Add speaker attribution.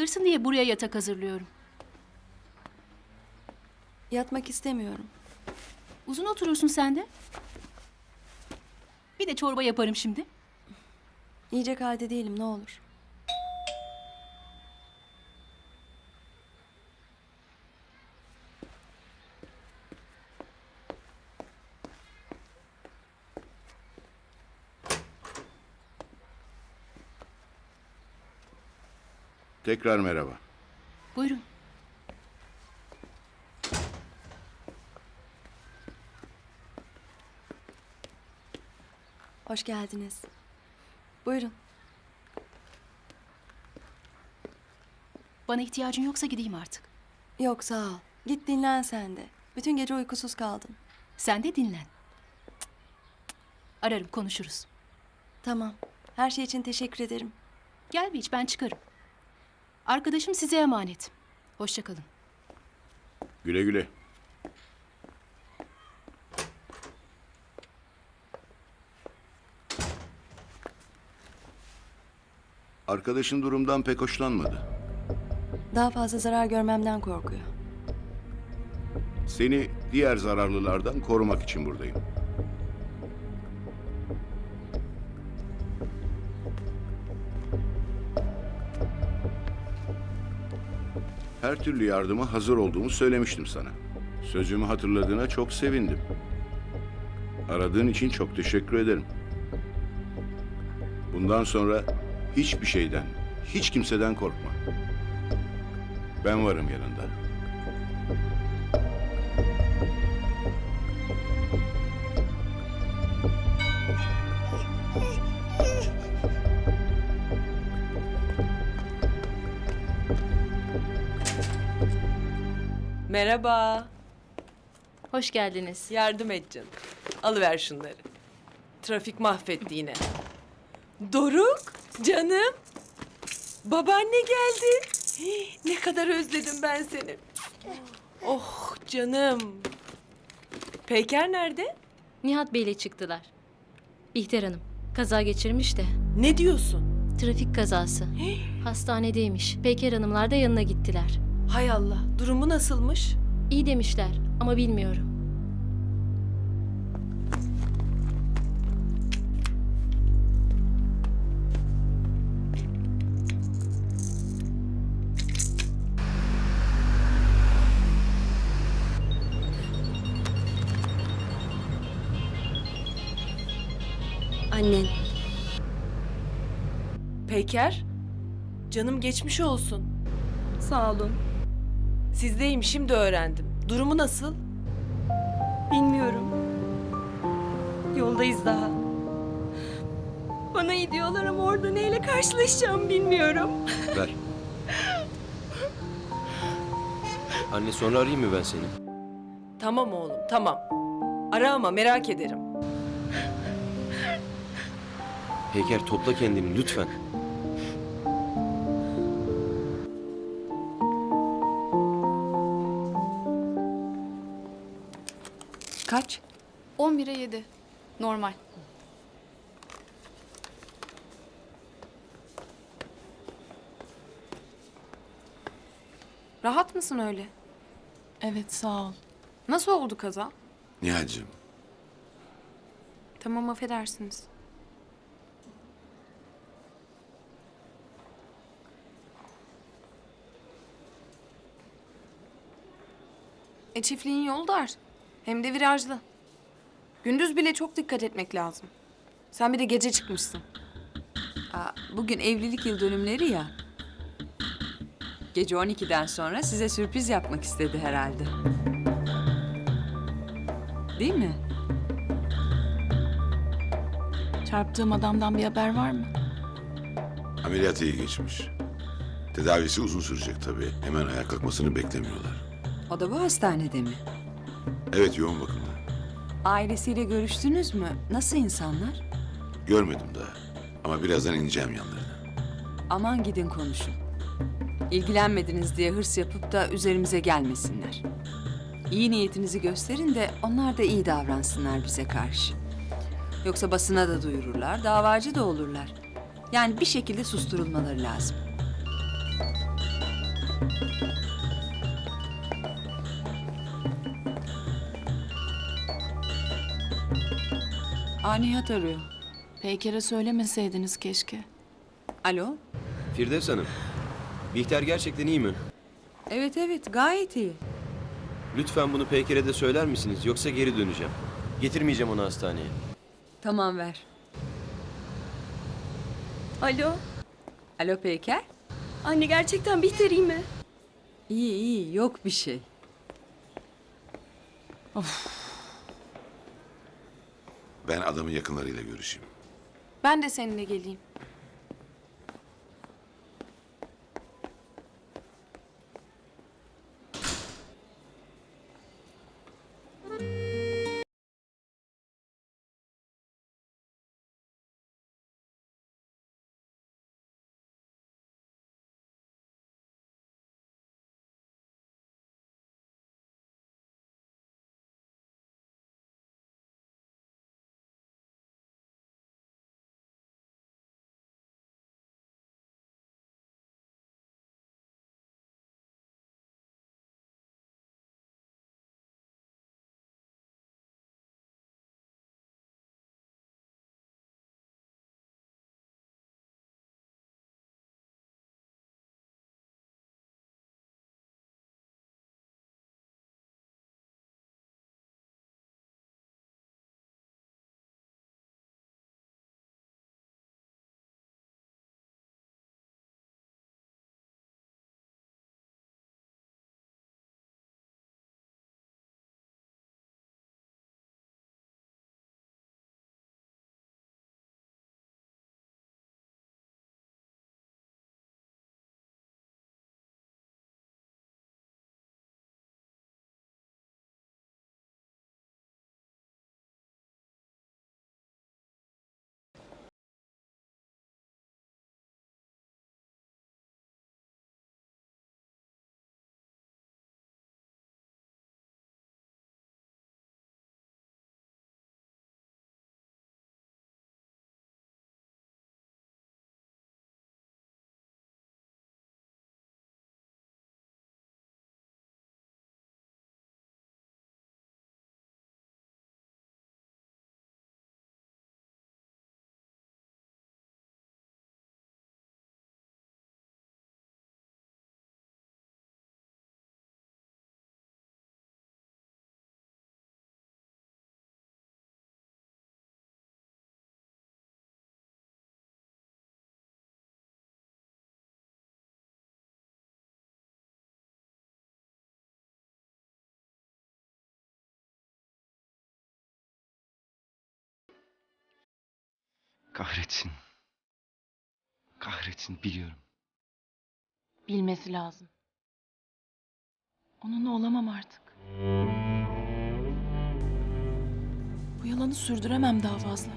Speaker 1: Rahatlarsın diye buraya yatak hazırlıyorum.
Speaker 2: Yatmak istemiyorum.
Speaker 1: Uzun oturursun sen de. Bir de çorba yaparım şimdi.
Speaker 2: Yiyecek halde değilim ne olur.
Speaker 3: Tekrar merhaba.
Speaker 1: Buyurun.
Speaker 2: Hoş geldiniz. Buyurun.
Speaker 1: Bana ihtiyacın yoksa gideyim artık.
Speaker 2: Yok sağ ol. Git dinlen sen de. Bütün gece uykusuz kaldın.
Speaker 1: Sen de dinlen. Ararım konuşuruz.
Speaker 2: Tamam. Her şey için teşekkür ederim.
Speaker 1: Gel bir iç ben çıkarım. Arkadaşım size emanet. Hoşça kalın.
Speaker 3: Güle güle. Arkadaşın durumdan pek hoşlanmadı.
Speaker 2: Daha fazla zarar görmemden korkuyor.
Speaker 3: Seni diğer zararlılardan korumak için buradayım. Her türlü yardıma hazır olduğumu söylemiştim sana. Sözümü hatırladığına çok sevindim. Aradığın için çok teşekkür ederim. Bundan sonra hiçbir şeyden, hiç kimseden korkma. Ben varım yanında.
Speaker 4: Merhaba.
Speaker 5: Hoş geldiniz.
Speaker 4: Yardım et canım. Alıver şunları. Trafik mahvetti yine. Doruk, canım. Babaanne geldi. Hii, Ne kadar özledim ben seni. Oh canım. Peyker nerede?
Speaker 5: Nihat Bey'le çıktılar. Bihter Hanım kaza geçirmiş de.
Speaker 4: Ne diyorsun?
Speaker 5: Trafik kazası. Hastanedeymiş. Peyker Hanımlar da yanına gittiler.
Speaker 4: Hay Allah, durumu nasılmış?
Speaker 5: İyi demişler ama bilmiyorum.
Speaker 2: Annen.
Speaker 4: Peyker, canım geçmiş olsun.
Speaker 6: Sağ olun.
Speaker 4: Sizdeyim şimdi öğrendim. Durumu nasıl?
Speaker 6: Bilmiyorum. Yoldayız daha. Bana iyi diyorlar ama orada neyle karşılaşacağım bilmiyorum.
Speaker 7: Ver. Anne sonra arayayım mı ben seni?
Speaker 4: Tamam oğlum, tamam. Ara ama merak ederim.
Speaker 7: Peyker topla kendini lütfen.
Speaker 8: Kaç?
Speaker 9: 11'e 7. Normal. Rahat mısın öyle?
Speaker 8: Evet sağ ol.
Speaker 9: Nasıl oldu kaza?
Speaker 3: Nihal'cim,
Speaker 9: Tamam affedersiniz. E çiftliğin yolu dar. Hem de virajlı. Gündüz bile çok dikkat etmek lazım. Sen bir de gece çıkmışsın.
Speaker 8: Aa, bugün evlilik yıl dönümleri ya. Gece 12'den sonra size sürpriz yapmak istedi herhalde. Değil mi?
Speaker 6: Çarptığım adamdan bir haber var mı?
Speaker 10: Ameliyat iyi geçmiş. Tedavisi uzun sürecek tabii. Hemen ayağa kalkmasını beklemiyorlar.
Speaker 8: O da bu hastanede mi?
Speaker 10: Evet yoğun bakımda.
Speaker 8: Ailesiyle görüştünüz mü? Nasıl insanlar?
Speaker 10: Görmedim daha. Ama birazdan ineceğim yanlarına.
Speaker 8: Aman gidin konuşun. İlgilenmediniz diye hırs yapıp da üzerimize gelmesinler. İyi niyetinizi gösterin de onlar da iyi davransınlar bize karşı. Yoksa basına da duyururlar, davacı da olurlar. Yani bir şekilde susturulmaları lazım. Aa Nihat arıyor.
Speaker 11: Peyker'e söylemeseydiniz keşke.
Speaker 8: Alo?
Speaker 7: Firdevs Hanım. Bihter gerçekten iyi mi?
Speaker 8: Evet evet gayet iyi.
Speaker 7: Lütfen bunu Peyker'e de söyler misiniz? Yoksa geri döneceğim. Getirmeyeceğim onu hastaneye.
Speaker 8: Tamam ver.
Speaker 12: Alo.
Speaker 8: Alo Peyker?
Speaker 12: Anne gerçekten Bihter iyi mi?
Speaker 8: İyi iyi yok bir şey.
Speaker 10: Ben adamın yakınlarıyla görüşeyim.
Speaker 9: Ben de seninle geleyim.
Speaker 13: Kahretsin. Kahretsin biliyorum.
Speaker 11: Bilmesi lazım. Onunla olamam artık. Bu yalanı sürdüremem daha fazla.